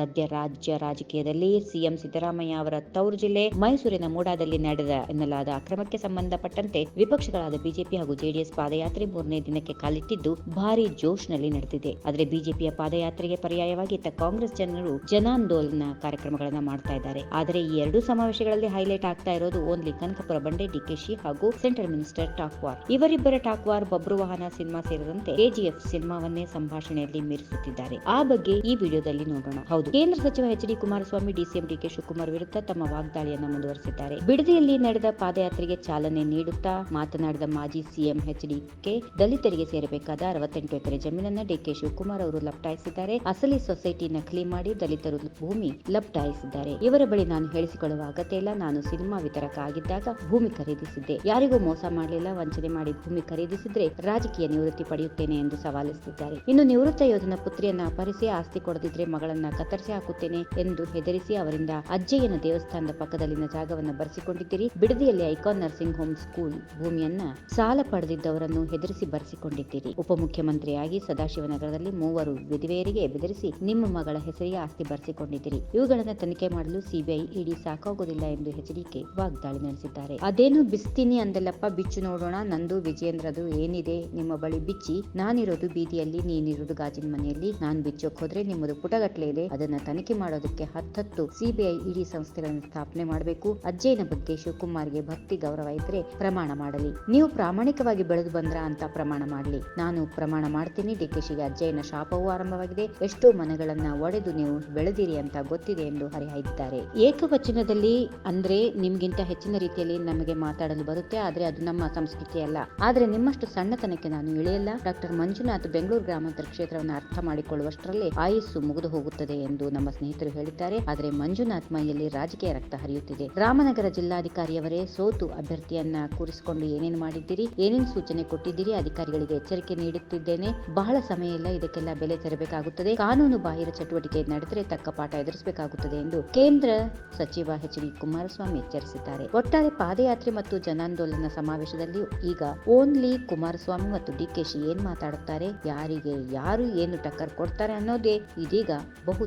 ಸದ್ಯ ರಾಜ್ಯ ರಾಜಕೀಯದಲ್ಲಿ ಸಿಎಂ ಸಿದ್ದರಾಮಯ್ಯ ಅವರ ತವರು ಜಿಲ್ಲೆ ಮೈಸೂರಿನ ಮೂಡಾದಲ್ಲಿ ನಡೆದ ಎನ್ನಲಾದ ಅಕ್ರಮಕ್ಕೆ ಸಂಬಂಧಪಟ್ಟಂತೆ ವಿಪಕ್ಷಗಳಾದ ಬಿಜೆಪಿ ಹಾಗೂ ಜೆಡಿಎಸ್ ಪಾದಯಾತ್ರೆ ಮೂರನೇ ದಿನಕ್ಕೆ ಕಾಲಿಟ್ಟಿದ್ದು ಭಾರಿ ಜೋಶ್ನಲ್ಲಿ ನಡೆದಿದೆ. ಆದರೆ ಬಿಜೆಪಿಯ ಪಾದಯಾತ್ರೆಗೆ ಪರ್ಯಾಯವಾಗಿ ಇತ್ತ ಕಾಂಗ್ರೆಸ್ ಜನರು ಜನಾಂದೋಲನ ಕಾರ್ಯಕ್ರಮಗಳನ್ನು ಮಾಡ್ತಾ ಇದ್ದಾರೆ. ಆದರೆ ಈ ಎರಡು ಸಮಾವೇಶಗಳಲ್ಲಿ ಹೈಲೈಟ್ ಆಗ್ತಾ ಇರೋದು ಓನ್ಲಿ ಕನಕಪುರ ಬಂಡೆ ಡಿಕೆಶಿ ಹಾಗೂ ಸೆಂಟ್ರಲ್ ಮಿನಿಸ್ಟರ್ ಟಾಕ್ವಾರ್ ಇವರಿಬ್ಬರ ಟಾಕ್ ವಾರ್ ಬಬ್ರು ವಾಹನ ಸಿನಿಮಾ ಸೇರಿದಂತೆ ಕೆಜಿಎಫ್ ಸಿನಿಮಾವನ್ನೇ ಸಂಭಾಷಣೆಯಲ್ಲಿ ಮೀರಿಸುತ್ತಿದ್ದಾರೆ. ಆ ಬಗ್ಗೆ ಈ ವಿಡಿಯೋದಲ್ಲಿ ನೋಡೋಣ. ಹೌದು ಕೇಂದ್ರ ಸಚಿವ H D Kumaraswamy, DCM D K Shivakumar ವಿರುದ್ಧ ತಮ್ಮ ವಾಗ್ದಾಳಿಯನ್ನು ಮುಂದುವರೆಸಿದ್ದಾರೆ. ಬಿಡದಿಯಲ್ಲಿ ನಡೆದ ಪಾದಯಾತ್ರೆಗೆ ಚಾಲನೆ ನೀಡುತ್ತಾ ಮಾತನಾಡಿದ ಮಾಜಿ ಸಿಎಂ ಎಚ್ ಡಿಕೆ ದಲಿತರಿಗೆ ಸೇರಬೇಕಾದ ಅರವತ್ತೆಂಟು ಎಕರೆ ಜಮೀನನ್ನು ಡಿಕೆ ಶಿವಕುಮಾರ್ ಅವರು ಲಪ್ಟಾಯಿಸಿದ್ದಾರೆ. ಅಸಲಿ ಸೊಸೈಟಿ ನಕಲಿ ಮಾಡಿ ದಲಿತರು ಭೂಮಿ ಲಪ್ಟಾಯಿಸಿದ್ದಾರೆ. ಇವರ ಬಳಿ ನಾನು ಹೇಳಿಸಿಕೊಳ್ಳುವ ಅಗತ್ಯ ಇಲ್ಲ. ನಾನು ಸಿನಿಮಾ ವಿತರಕ ಆಗಿದ್ದಾಗ ಭೂಮಿ ಖರೀದಿಸಿದ್ದೆ. ಯಾರಿಗೂ ಮೋಸ ಮಾಡಲಿಲ್ಲ. ವಂಚನೆ ಮಾಡಿ ಭೂಮಿ ಖರೀದಿಸಿದ್ರೆ ರಾಜಕೀಯ ನಿವೃತ್ತಿ ಪಡೆಯುತ್ತೇನೆ ಎಂದು ಸವಾಲಿಸುತ್ತಿದ್ದಾರೆ ಇನ್ನು ನಿವೃತ್ತ ಯೋಧನ ಪುತ್ರಿಯನ್ನ ಅಪಹರಿಸಿ ಆಸ್ತಿ ಕೊಡದಿದ್ರೆ ಮಗಳನ್ನ ಕತ್ತರಿಸಿ ಹಾಕುತ್ತೇನೆ ಎಂದು ಹೆದರಿಸಿ ಅವರಿಂದ ಅಜ್ಜಯ್ಯನ ದೇವಸ್ಥಾನದ ಪಕ್ಕದಲ್ಲಿನ ಜಾಗವನ್ನು ಬರೆಸಿಕೊಂಡಿದ್ದೀರಿ. ಬಿಡದಿಯಲ್ಲಿ ಐಕಾನ್ ನರ್ಸಿಂಗ್ ಹೋಮ್ ಸ್ಕೂಲ್ ಭೂಮಿಯನ್ನ ಸಾಲ ಪಡೆದಿದ್ದವರನ್ನು ಹೆದರಿಸಿ ಬರೆಸಿಕೊಂಡಿದ್ದೀರಿ. ಉಪಮುಖ್ಯಮಂತ್ರಿಯಾಗಿ ಸದಾಶಿವನಗರದಲ್ಲಿ ಮೂವರು ವಿಧವೆಯರಿಗೆ ಬೆದರಿಸಿ ನಿಮ್ಮ ಮಗಳ ಹೆಸರಿಗೆ ಆಸ್ತಿ ಬರೆಸಿಕೊಂಡಿದ್ದೀರಿ. ಇವುಗಳನ್ನು ತನಿಖೆ ಮಾಡಲು ಸಿಬಿಐ, ಇಡಿ ಸಾಕಾಗುವುದಿಲ್ಲ ಎಂದು ಎಚ್ಡಿಕೆ ವಾಗ್ದಾಳಿ ನಡೆಸಿದ್ದಾರೆ. ಅದೇನು ಬಿಸ್ತೀನಿ ಅಂದಲ್ಲಪ್ಪ, ಬಿಚ್ಚು ನೋಡೋಣ. ನಂದು, ವಿಜಯೇಂದ್ರದು ಏನಿದೆ? ನಿಮ್ಮ ಬಳಿ ಬಿಚ್ಚಿ. ನಾನಿರೋದು ಬೀದಿಯಲ್ಲಿ, ನೀನಿರೋದು ಗಾಜಿನ ಮನೆಯಲ್ಲಿ. ನಾನ್ ಬಿಚ್ಚೋಕ್ ಹೋದ್ರೆ ನಿಮ್ಮದು ಪುಟಗಟ್ಟಲೆ ಇದೆ. ಅದನ್ನ ತನಿಖೆ ಮಾಡೋದಕ್ಕೆ ಹತ್ತತ್ತು ಸಿಬಿಐ ಇಡಿ ಸಂಸ್ಥೆಗಳನ್ನು ಸ್ಥಾಪನೆ ಮಾಡಬೇಕು. ಅಜ್ಜಯ್ಯನ ಬಗ್ಗೆ ಶಿವಕುಮಾರ್ಗೆ ಭಕ್ತಿ ಗೌರವ ಇದ್ರೆ ಪ್ರಮಾಣ ಮಾಡಲಿ. ನೀವು ಪ್ರಾಮಾಣಿಕವಾಗಿ ಬೆಳೆದು ಬಂದ್ರ ಅಂತ ಪ್ರಮಾಣ ಮಾಡಲಿ. ನಾನು ಪ್ರಮಾಣ ಮಾಡ್ತೀನಿ. ಡಿಕೆಶಿಗೆ ಅಜ್ಜಯ್ಯನ ಶಾಪವೂ ಆರಂಭವಾಗಿದೆ. ಎಷ್ಟೋ ಮನೆಗಳನ್ನ ಒಡೆದು ನೀವು ಬೆಳೆದಿರಿ ಅಂತ ಗೊತ್ತಿದೆ ಎಂದು ಹರಿಹಾಯ್ದಿದ್ದಾರೆ. ಏಕವಚನದಲ್ಲಿ ಅಂದ್ರೆ ನಿಮ್ಗಿಂತ ಹೆಚ್ಚಿನ ರೀತಿಯಲ್ಲಿ ನಮಗೆ ಮಾತಾಡಲು ಬರುತ್ತೆ. ಆದ್ರೆ ಅದು ನಮ್ಮ ಸಂಸ್ಕೃತಿ ಅಲ್ಲ. ಆದ್ರೆ ನಿಮ್ಮಷ್ಟು ಸಣ್ಣತನಕ್ಕೆ ನಾನು ಇಳಿಯಲ್ಲ. ಡಾಕ್ಟರ್ ಮಂಜುನಾಥ್ ಬೆಂಗಳೂರು ಗ್ರಾಮಾಂತರ ಕ್ಷೇತ್ರವನ್ನು ಅರ್ಥ ಮಾಡಿಕೊಳ್ಳುವಷ್ಟರಲ್ಲಿ ಆಯಸ್ಸು ಮುಗಿದು ಹೋಗುತ್ತದೆ ಎಂದು ನಮ್ಮ ಸ್ನೇಹಿತರು ಹೇಳಿದ್ದಾರೆ. ಆದರೆ ಮಂಜುನಾಥ್ ಮೈಯಲ್ಲಿ ರಾಜಕೀಯ ರಕ್ತ ಹರಿಯುತ್ತಿದೆ. ರಾಮನಗರ ಜಿಲ್ಲಾಧಿಕಾರಿಯವರೇ ಸೋತು ಅಭ್ಯರ್ಥಿಯನ್ನ ಕೂರಿಸಿಕೊಂಡು ಏನೇನು ಮಾಡಿದ್ದೀರಿ? ಏನೇನು ಸೂಚನೆ ಕೊಟ್ಟಿದ್ದೀರಿ? ಅಧಿಕಾರಿಗಳಿಗೆ ಎಚ್ಚರಿಕೆ ನೀಡುತ್ತಿದ್ದೇನೆ. ಬಹಳ ಸಮಯ ಇಲ್ಲ. ಇದಕ್ಕೆಲ್ಲ ಬೆಲೆ ತೆರಬೇಕಾಗುತ್ತದೆ. ಕಾನೂನು ಬಾಹಿರ ಚಟುವಟಿಕೆ ನಡೆದರೆ ತಕ್ಕ ಪಾಠ ಎದುರಿಸಬೇಕಾಗುತ್ತದೆ ಎಂದು ಕೇಂದ್ರ ಸಚಿವ ಎಚ್ ಡಿ ಕುಮಾರಸ್ವಾಮಿ ಎಚ್ಚರಿಸಿದ್ದಾರೆ. ಒಟ್ಟಾರೆ ಪಾದಯಾತ್ರೆ ಮತ್ತು ಜನಾಂದೋಲನ ಸಮಾವೇಶದಲ್ಲಿ ಈಗ ಓನ್ಲಿ ಕುಮಾರಸ್ವಾಮಿ ಮತ್ತು ಡಿಕೆಶಿ ಏನ್ ಮಾತಾಡುತ್ತಾರೆ? ಯಾರಿಗೆ ಯಾರು ಏನು ಟಕ್ಕರ್ ಕೊಡ್ತಾರೆ ಅನ್ನೋದೇ ಇದೀಗ ಬಹು